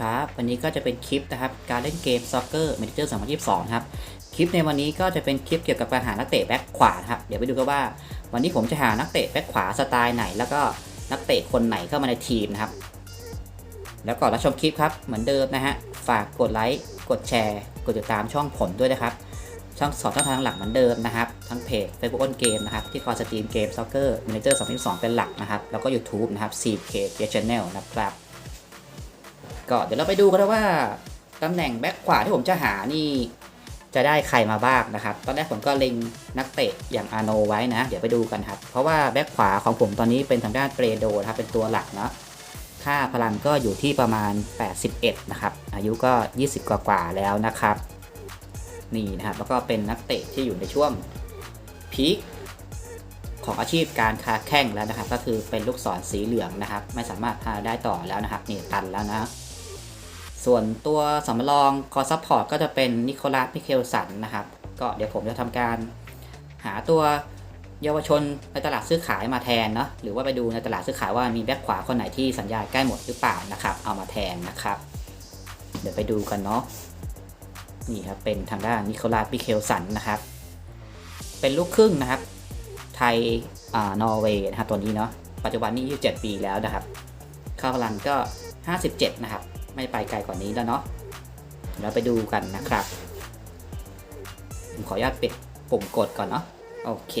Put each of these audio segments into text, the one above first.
ครับวันนี้ก็จะเป็นคลิปนะครับการเล่นเกม Soccer Manager 2022ครับคลิปในวันนี้ก็จะเป็นคลิปเกี่ยวกับการหานักเตะแบ็คขวาครับเดี๋ยวไปดูกันว่า วันนี้ผมจะหานักเตะแบ็คขวาสไตล์ไหน แล้วก็นักเตะคนไหนเข้ามาในทีมนะครับ แล้วก่อนรับชมคลิปครับเหมือนเดิมนะฮะฝากกดไลค์กดแชร์กดติดตามช่องผมด้วยนะครับ ช่องสอนช่องทางหลักเหมือนเดิมนะครับ ทั้งเพจ Facebook อ้นเกมนะครับที่คอยสตรีมเกม Soccer Manager 2022เป็นหลักนะครับแล้วก็ YouTube นะครับ CK Channel นะครับ ก็เดี๋ยวเราไปดูกันว่าตำแหน่งแบ็คขวาที่ผมจะหานี่จะได้ใครมาบ้างนะครับ ตอนแรกผมก็เล็งนักเตะอย่างอาโนไว้นะ เดี๋ยวไปดูกันครับ เพราะว่าแบ็คขวาของผมตอนนี้เป็นทางด้านเปรโดครับ เป็นตัวหลักเนาะ ค่าพลังก็อยู่ที่ประมาณ 81 นะครับ อายุก็ 20 กว่าๆแล้วนะครับ นี่นะครับ แล้วก็เป็นนักเตะที่อยู่ในช่วงพีคของอาชีพการค้าแข่งแล้วนะครับ ก็คือเป็นลูกศรสีเหลืองนะครับ ไม่สามารถพาได้ต่อแล้วนะครับ นี่ตันแล้วนะ ส่วนตัวสำรองคอซัพพอร์ตก็จะเป็นนิโคลัสมิเคลสันนะครับ ก็เดี๋ยวผมจะทำการหาตัวเยาวชนในตลาดซื้อขายมาแทนเนาะหรือว่าไปดูในตลาดซื้อขายว่ามีแบ็คขวาคนไหนที่สัญญาใกล้หมดหรือเปล่านะครับ เอามาแทนนะครับ เดี๋ยวไปดูกันเนาะนี่ครับเป็นทางด้านนิโคลัสมิเคลสันนะครับ เป็นลูกครึ่งนะครับ ไทยอ่านอร์เวย์นะครับตัวนี้เนาะปัจจุบันนี้อายุ7ปีแล้วนะครับค่าพลังก็ 57 นะครับ ไม่ไปไกลกว่านี้แล้วเนาะเราไปดูกันนะครับผมขออนุญาตปิดปุ่มกดก่อนเนาะโอเค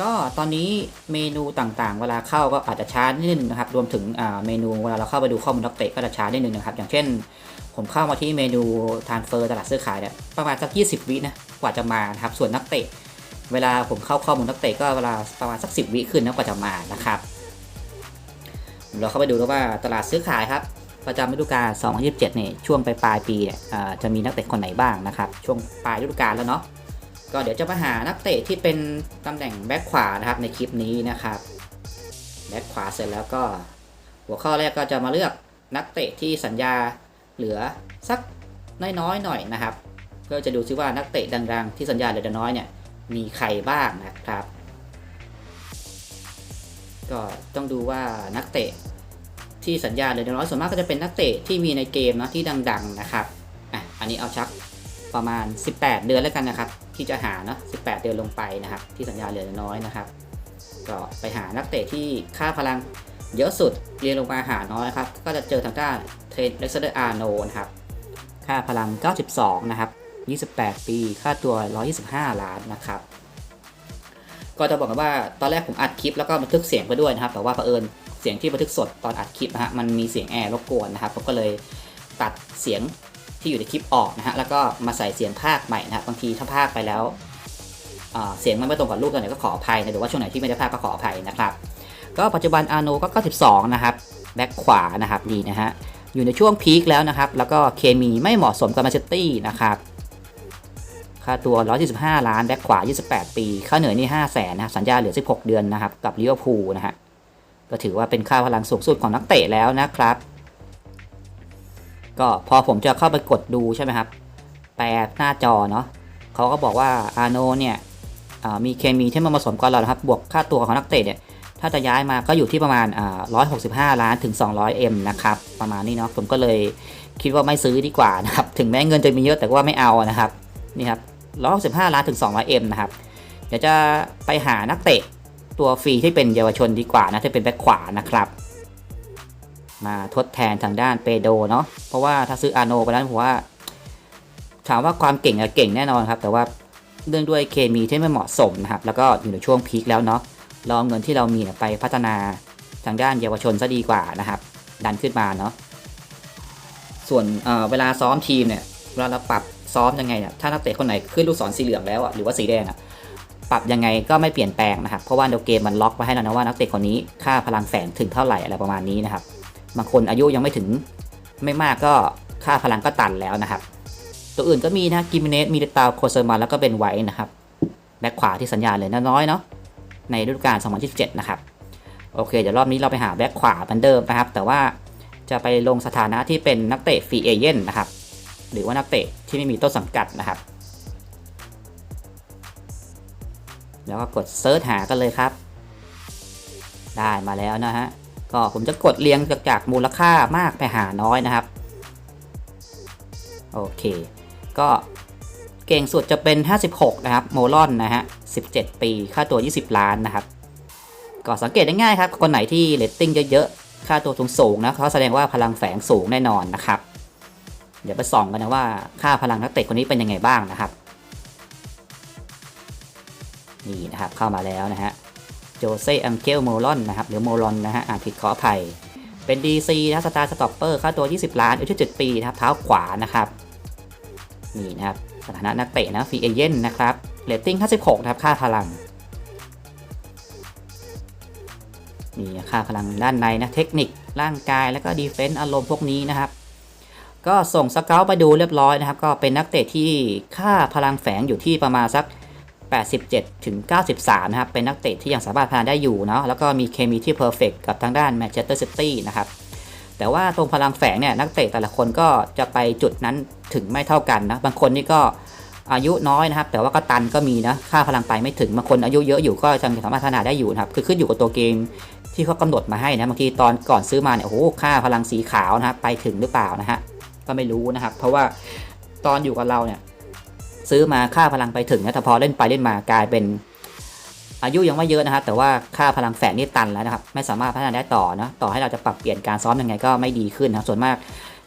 ก็ตอนนี้เมนูต่างๆ เวลาเข้าก็อาจจะช้านิดนึงนะครับ รวมถึงเมนูเวลาเราเข้าไปดูข้อมูลนักเตะก็จะช้านิดนึงนะครับ อย่างเช่น ผมเข้ามาที่เมนูทานเฟอร์ตลาดซื้อขายเนี่ยประมาณสัก 20 วินะกว่าจะมานะครับส่วนนักเตะ เวลาผมเข้าข้อมูลนักเตะก็เวลาประมาณสัก 10 วิขึ้นนะกว่าจะมานะครับ เราเข้าไปดูแล้วว่าตลาดซื้อขายครับ ประจำฤดูกาล2027เนี่ยช่วงปลายปลายปีเนี่ยอ่าจะมีนักเตะคนไหนบ้างนะครับ ช่วงปลายฤดูกาลแล้วเนาะก็เดี๋ยวจะมาหานักเตะที่เป็นตำแหน่งแบ็คขวานะครับในคลิปนี้นะครับแบ็คขวาเสร็จแล้วก็ หัวข้อแรกก็จะมาเลือกนักเตะที่สัญญาเหลือสักน้อยๆหน่อยนะครับ เพื่อจะดูซิว่านักเตะดังๆ ที่สัญญาเหลือน้อยเนี่ยมีใครบ้างนะครับ ก็ต้องดูว่านักเตะ ที่สัญญาเหลือน้อยส่วนมากก็จะเป็นนักเตะที่มีในเกมนะที่ดัง ๆนะครับอะอันนี้เอาชักประมาณ 18 เดือนแล้วกันนะครับ ที่จะหาเนาะ18 เดือนลงไปนะครับ ที่สัญญาเหลือน้อยนะครับ ก็ไปหานักเตะที่ค่าพลังเยอะสุดเรียนลงมาหาน้อยครับ ก็จะเจอทางด้านเทรนเล็กซ์เดอร์อาร์โนนะครับ ค่าพลัง 92 นะครับ 28 ปี ค่าตัว 125 ล้านนะครับ ก็จะบอกกันว่าตอนแรกผมอัดคลิปแล้วก็บันทึกเสียงไปด้วยนะครับ แต่ว่าเผอิญ เสียงที่บันทึกสดตอนอัดคลิปนะฮะมันมีเสียงแอร์รบกวนนะครับผมก็เลยตัดเสียงที่อยู่ในคลิปออกนะฮะแล้วก็มาใส่เสียงภาคใหม่นะฮะบางทีถ้าภาคไปแล้วเสียงมันไม่ตรงกับรูปตัวไหนก็ขออภัยนะหรือว่าช่วงไหนที่ไม่ได้ภาคก็ขออภัยนะครับก็ปัจจุบันอาโนก็ 92 นะครับแบ็คขวานะครับนี่นะฮะอยู่ในช่วงพีคแล้วนะครับแล้วก็เคมีไม่เหมาะสมกับมนเชสเตอร์นะครับค่าตัว 125 ล้านแบ็คขวา 28 ปี ค่าเหนื่อยนี่5 0 0แสนนะครับสัญญาเหลือ 16 เดือนนะครับกับลิเวอร์พูลนะฮะ ก็ถือว่าเป็นค่าพลังสูงสุดของนักเตะแล้วนะครับ ก็พอผมจะเข้าไปกดดูใช่ไหมครับ แปลหน้าจอเนาะเขาก็บอกว่าอาโนเนี่ยมีเคมีที่มาผสมกันแล้วนะครับบวกค่าตัวของนักเตะเนี่ยถ้าจะย้ายมาก็อยู่ที่ประมาณ165 ล้านถึง 200 M นะครับ ประมาณนี้เนาะผมก็เลยคิดว่าไม่ซื้อดีกว่านะครับ ถึงแม้เงินจะมีเยอะแต่ว่าไม่เอานะครับ นี่ครับ165 ล้านถึง 200 M นะครับ เดี๋ยวจะไปหานักเตะ ตัวฟรีที่เป็นเยาวชนดีกว่านะที่เป็นแบ็คขวานะครับ มาทดแทนทางด้านเปโดเนาะเพราะว่าถ้าซื้ออาโนไปแล้วผมว่า ถามว่าความเก่งอะเก่งแน่นอนครับ แต่ว่าเรื่องด้วยเคมีที่ไม่เหมาะสมนะครับ แล้วก็อยู่ในช่วงพีคแล้วเนาะเรอาเงินที่เรามีไปพัฒนาทางด้านเยาวชนซะดีกว่านะครับ ดันขึ้นมาเนาะส่วนเเวลาซ้อมทีมเนี่ยเวลาเราปรับซ้อมยังไงเนี่ยถ้านักเตะคนไหนขึ้นลูกศรสีเหลืองแล้วอะหรือว่าสีแดงอะ ปรับยังไงก็ไม่เปลี่ยนแปลงนะครับเพราะว่าเดี๋ยวเกมมันล็อกไว้ให้แล้วนะว่านักเตะคนนี้ค่าพลังแฝงถึงเท่าไหร่อะไรประมาณนี้นะครับบางคนอายุยังไม่ถึงไม่มากก็ค่าพลังก็ตันแล้วนะครับ ตัวอื่นก็มีนะกิมเนสมีเตาโคเซอร์มาแล้วก็เป็นไวท์นะครับแบ็คขวาที่สัญญาเลยน้อยเนาะในฤดูกาล2027 นะครับ โอเค เดี๋ยวรอบนี้เราไปหาแบ็คขวาเหมือนเดิมนะครับ แต่ว่าจะไปลงสถานะที่เป็นนักเตะฟรีเอเย่นนะครับ หรือว่านักเตะที่ไม่มีต้นสังกัดนะครับ แล้วก็กดเซิร์ชหากันเลยครับ ได้มาแล้วนะฮะ ก็ผมจะกดเรียงจากจากมูลค่ามากไปหาน้อยนะครับ โอเค ก็เก่งสุดจะเป็น 56 นะครับ โมลอนนะฮะ 17 ปี ค่าตัว 20 ล้านนะครับ ก็สังเกตได้ง่ายครับ คนไหนที่เรตติ้งเยอะๆ ค่าตัวสูงๆนะเขาแสดงว่าพลังแฝงสูงแน่นอนนะครับ เดี๋ยวไปส่องกันนะว่าค่าพลังนักเตะคนนี้เป็นยังไงบ้างนะครับ นี่นะครับเข้ามาแล้วนะฮะโจเซอังเกลโมลอนนะครับหรือโมลอนนะฮะอ่านผิดขออภัย เป็น DC นะสตาร์สต็อปเปอร์ค่าตัว 20 ล้านอายุ7ปีนะครับเท้าขวานะครับนี่นะครับสถานะนักเตะนะฟรีเอเจนนะครับเรตติ้ง 56 นะครับ ค่าพลังนี่ค่าพลังด้านในนะ เทคนิค ร่างกาย แล้วก็ดีเฟนซ์อารมณ์พวกนี้นะครับ ก็ส่งสเกลไปดูเรียบร้อยนะครับ ก็เป็นนักเตะที่ค่าพลังแฝงอยู่ที่ประมาณสัก 87 ถึง 93 นะครับ เป็นนักเตะที่ยังสามารถพาได้อยู่เนาะแล้วก็มีเคมีที่เพอร์เฟกกับทางด้านแมนเชสเตอร์ซิตี้นะครับ แต่ว่าตรงพลังแฝงเนี่ยนักเตะแต่ละคนก็จะไปจุดนั้นถึงไม่เท่ากันนะ บางคนนี่ก็อายุน้อยนะครับ แต่ว่าก็ตันก็มีนะ ค่าพลังไปไม่ถึงบางคนอายุเยอะอยู่ก็ยังสามารถพัฒนาได้อยู่นะครับ คือขึ้นอยู่กับตัวเกมที่เขากำหนดมาให้นะบางทีตอนก่อนซื้อมาเนี่ยโอ้โหค่าพลังสีขาวนะครับไปถึงหรือเปล่านะฮะก็ไม่รู้นะครับ เพราะว่าตอนอยู่กับเราเนี่ย ซื้อมาค่าพลังไปถึงนะแต่พอเล่นไปเล่นมากลายเป็น อายุยังไม่เยอะนะครับแต่ว่าค่าพลังแฝงนี่ตันแล้วนะครับ ไม่สามารถพัฒนาได้ต่อนะต่อให้เราจะปรับเปลี่ยนการซ้อมยังไงก็ไม่ดีขึ้นนะส่วนมาก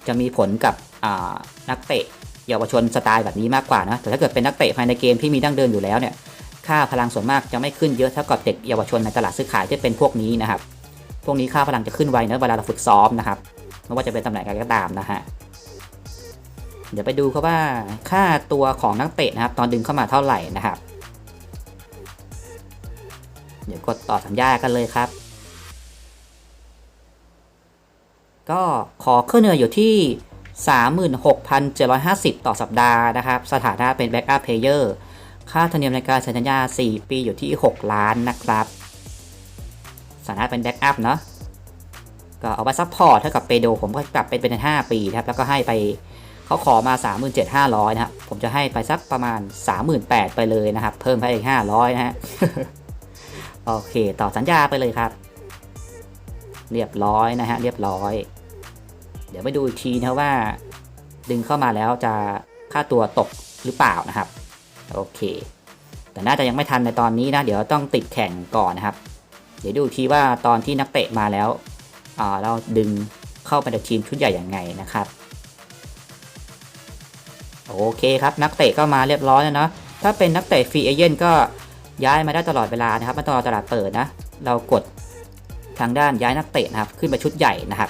จะมีผลกับนักเตะเยาวชนสไตล์แบบนี้มากกว่านะแต่ถ้าเกิดเป็นนักเตะภายในเกมที่มีดั้งเดิมอยู่แล้วเนี่ยค่าพลังส่วนมากจะไม่ขึ้นเยอะเท่ากับเด็กเยาวชนในตลาดซื้อขายที่เป็นพวกนี้นะครับ พวกนี้ค่าพลังจะขึ้นไวนะเวลาเราฝึกซ้อมนะครับ ไม่ว่าจะเป็นตำแหน่งอะไรก็ตามนะฮะ เดี๋ยวไปดูครับว่าค่าตัวของนักเตะนะครับ ตอนดึงเข้ามาเท่าไหร่นะครับ เดี๋ยวกดต่อสัญญากันเลยครับ ก็ขอขึ้นเนืออยู่ที่ 36,750 ต่อสัปดาห์นะครับ สถานะเป็นแบ็กอัพเพลเยอร์ค่าธรรมเนียมในการเซ็นสัญญา 4 ปีอยู่ที่ 6 ล้านนะครับสถานะเป็นแบ็กอัพเนาะก็เอาไว้ซัพพอร์ตเท่ากับเปโดผมก็ปรับเป็นเป็น 5 ปีนะครับ แล้วก็ให้ไป เขาขอมา 37,500 นะครับ ผมจะให้ไปสักประมาณ 38,000 ไปเลยนะครับ เพิ่มไปอีก 500 นะฮะ โอเค ต่อสัญญาไปเลยครับ เรียบร้อยนะฮะ เรียบร้อย เดี๋ยวไปดูอีกทีนะว่า ดึงเข้ามาแล้วจะค่าตัวตกหรือเปล่านะครับ โอเค แต่น่าจะยังไม่ทันในตอนนี้นะ เดี๋ยวต้องติดแข่งก่อนนะครับ เดี๋ยวดูทีว่าตอนที่นักเตะมาแล้วเราดึงเข้าไปในทีมชุดใหญ่อย่างไงนะครับ โอเคครับนักเตะก็มาเรียบร้อยแล้วเนาะถ้าเป็นนักเตะฟรีเอเจนต์ก็ย้ายมาได้ตลอดเวลานะครับไม่ต้องตลาดเปิดนะเรากดทางด้านย้ายนักเตะนะครับขึ้นไปชุดใหญ่นะครับ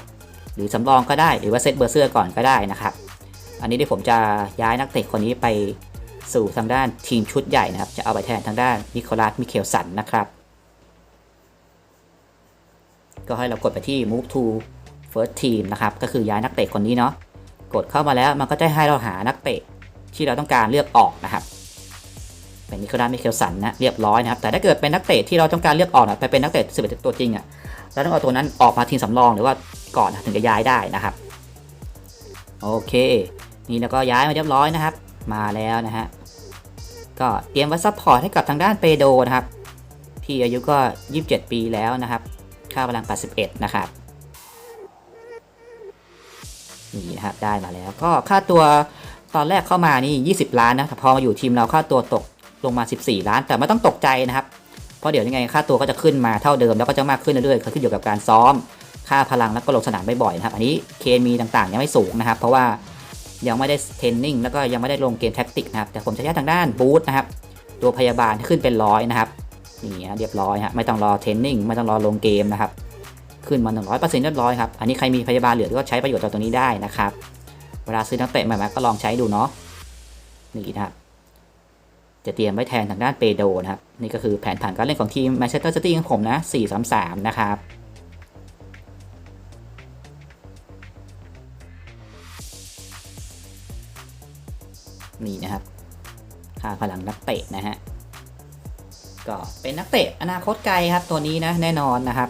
หรือสำรองก็ได้หรือว่าเซตเบอร์เสื้อก่อนก็ได้นะครับอันนี้ที่ผมจะย้ายนักเตะคนนี้ไปสู่ทางด้านทีมชุดใหญ่นะครับ จะเอาไปแทนทางด้านนิโคลัสมิเคลสันนะครับ ก็ให้เรากดไปที่ move to first team นะครับ ก็คือย้ายนักเตะคนนี้เนาะกดเข้ามาแล้วมันก็จะให้เราหานักเตะ ที่เราต้องการเลือกออกนะครับ เป็นนิโคลัสมิเคลสันนะเรียบร้อยนะครับ แต่ถ้าเกิดเป็นนักเตะที่เราต้องการเลือกออกนะไปเป็นนักเตะ11ตัวจริงอะ่ะเราต้องเอาตัวนั้นออกมาทีมสำรองหรือว่าก่อนถึงจะย้ายได้นะครับโอเคนี่แล้วก็ย้ายมาเรียบร้อยนะครับ มาแล้วนะฮะก็เตรียมไว้ซัพพอร์ตให้กับทางด้านเปโดนะครับที่อายุก็ 27 ปีแล้วนะครับ ค่าพลัง 81 นะครับนี่นะครับได้มาแล้วก็ค่าตัว ตอนแรกเข้ามานี่ 20 ล้านนะแต่พอมาอยู่ทีมเราค่าตัวตกลงมา 14 ล้าน แต่ไม่ต้องตกใจนะครับ เพราะเดี๋ยวยังไงค่าตัวก็จะขึ้นมาเท่าเดิมแล้วก็จะมากขึ้นเรื่อยๆขึ้นอยู่กับการซ้อม ค่าพลังแล้วก็ลงสนามบ่อยๆนะครับ อันนี้เคมีต่างๆ ยังไม่สูงนะครับ เพราะว่ายังไม่ได้เทรนนิ่งแล้วก็ยังไม่ได้ลงเกมแท็กติกนะครับ แต่ผมจะใช้ทางด้านบูธนะครับ ตัวพยาบาลขึ้นเป็นร้อยนะครับ นี่เรียบร้อยฮะ ไม่ต้องรอเทรนนิ่งไม่ต้องรอลงเกมนะครับ ขึ้นมา100%เรียบร้อยครับ อันนี้ใครมีพยาบาลเหลือก็ใช้ประโยชน์จากตรงนี้ได้นะครับ เวลาซื้อนักเตะใหม่ๆก็ลองใช้ดูเนาะนี่นะครับจะเตรียมไว้แทนทางด้านเปโดนะครับ นี่ก็คือแผนผังการเล่นของทีมแมนเชสเตอร์ซิตี้ของผมนะ 4-3-3 นะครับ นี่นะครับ ค่าพลังนักเตะนะฮะ ก็เป็นนักเตะอนาคตไกลครับตัวนี้นะแน่นอนนะครับ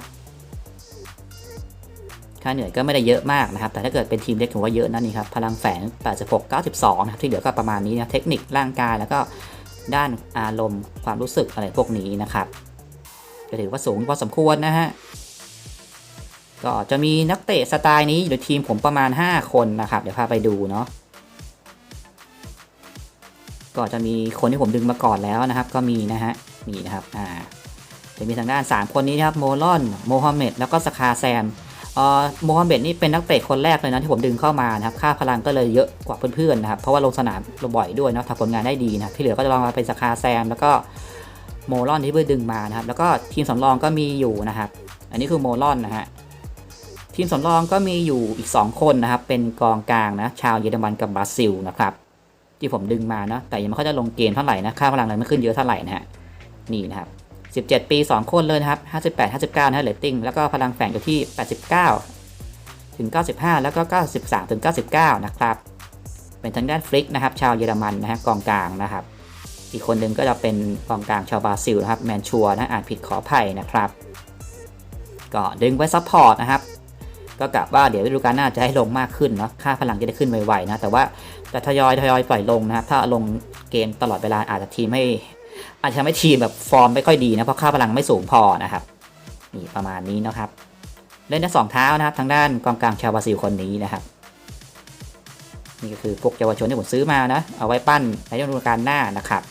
ค่าเหนื่อยก็ไม่ได้เยอะมากนะครับ แต่ถ้าเกิดเป็นทีมเล็กถือว่าเยอะนะนี่ครับ พลังแฝง 86 92 นะครับ ที่เหลือก็ประมาณนี้นะ เทคนิค ร่างกาย แล้วก็ด้านอารมณ์ ความรู้สึกอะไรพวกนี้นะครับ ก็ถือว่าสูงพอสมควรนะฮะ ก็จะมีนักเตะสไตล์นี้อยู่ในทีมผมประมาณ 5 คนนะครับ เดี๋ยวพาไปดูเนาะ ก็จะมีคนที่ผมดึงมาก่อนแล้วนะครับ ก็มีนะฮะ นี่นะครับ อ่า จะมีทางด้าน 3 คนนี้นะครับ โมลอน โมฮัมเหม็ด แล้วก็สคาแซม โมฮัมเหม็ดนี่เป็นนักเตะคนแรกเลยนะที่ผมดึงเข้ามานะครับ ค่าพลังก็เลยเยอะกว่าเพื่อนๆนะครับ เพราะว่าลงสนามบ่อยด้วยนะทำผลงานได้ดีนะที่เหลือก็จะลองมาเป็นสคาแซม แล้วก็โมลอนที่เพื่อดึงมานะครับ แล้วก็ทีมสำรองก็มีอยู่นะครับ อันนี้คือโมลอนนะฮะ ทีมสำรองก็มีอยู่อีก 2 คนนะครับ เป็นกองกลางนะ ชาวเยอรมันกับบราซิลนะครับ ที่ผมดึงมานะ แต่ยังไม่ค่อยจะลงเกณฑ์เท่าไหร่นะ ค่าพลังเลยไม่ขึ้นเยอะเท่าไหร่นะฮะ นี่นะครับ 17 ปี 2 คนเลยนะครับ 58 59 นะเรตติ้งแล้วก็พลังแฝงอยู่ที่ 89 ถึง 95 แล้วก็ 93 ถึง 99 นะครับ เป็นทางด้านฟลิกนะครับ ชาวเยอรมันนะฮะกองกลางนะครับ อีกคนหนึ่งก็จะเป็นกองกลางชาวบราซิลนะครับ แมนชัวนะอ่านผิดขออภัยนะครับ ก็ดึงไว้ซัพพอร์ตนะครับ ก็กะว่าเดี๋ยวฤดูกาลหน้าจะให้ลงมากขึ้นเนาะ ค่าพลังจะได้ขึ้นไวๆนะ แต่ว่าจะทยอยทยอยปล่อยลงนะครับ ถ้าลงเกมตลอดเวลาอาจจะทีมไม่ อาจจะทำให้ทีมแบบฟอร์มไม่ค่อยดีนะเพราะค่าพลังไม่สูงพอนะครับนี่ประมาณนี้นะครับ เล่นได้สองเท้านะครับทางด้านกองกลางชาวบราซิลคนนี้นะครับนี่ก็คือพวกเยาวชนที่ผมซื้อมานะ เอาไว้ปั้นในฤดูกาลหน้านะครับ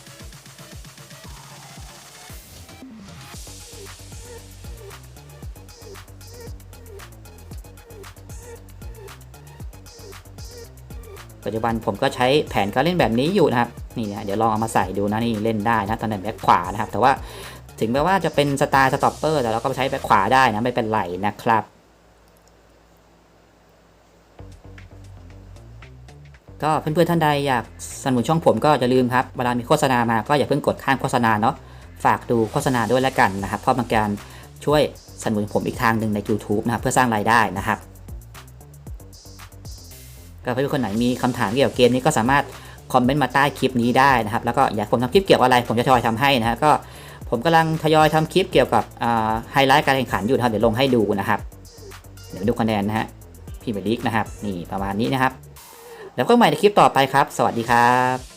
ปัจจุบันผมก็ใช้แผนการเล่นแบบนี้อยู่นะครับ นี่นะเดี๋ยวลองเอามาใส่ดูนะนี่เล่นได้นะตำแหน่งแบ็คขวานะครับ แต่ว่าถึงแม้ว่าจะเป็นสไตล์สต็อปเปอร์แต่เราก็ใช้แบ็คขวาได้นะไม่เป็นไรนะครับก็เพื่อนๆท่านใดอยากสนับสนุนช่องผมก็อย่าลืมครับเวลามีโฆษณามาก็อย่าเพิ่งกดข้ามโฆษณาเนาะฝากดูโฆษณาด้วยแล้วกันนะครับ เพราะเป็นการช่วยสนับสนุนผมอีกทางหนึ่งใน YouTube นะครับเพื่อสร้างรายได้นะครับ ก็เพื่อนๆคนไหนมีคำถามเกี่ยวกับเกมนี้ก็สามารถ คอมเมนต์มาใต้คลิปนี้ได้นะครับ แล้วก็อยากผมทำคลิปเกี่ยวกับอะไร ผมจะทยอยทำให้นะฮะก็ผมกำลังทยอยทำคลิปเกี่ยวกับไฮไลท์การแข่งขันอยู่นะครับเดี๋ยวลงให้ดูนะครับ เดี๋ยวดูคะแนนนะฮะพี่เบลิกนะครับ นี่ประมาณนี้นะครับ แล้วก็ใหม่ในคลิปต่อไปครับ สวัสดีครับ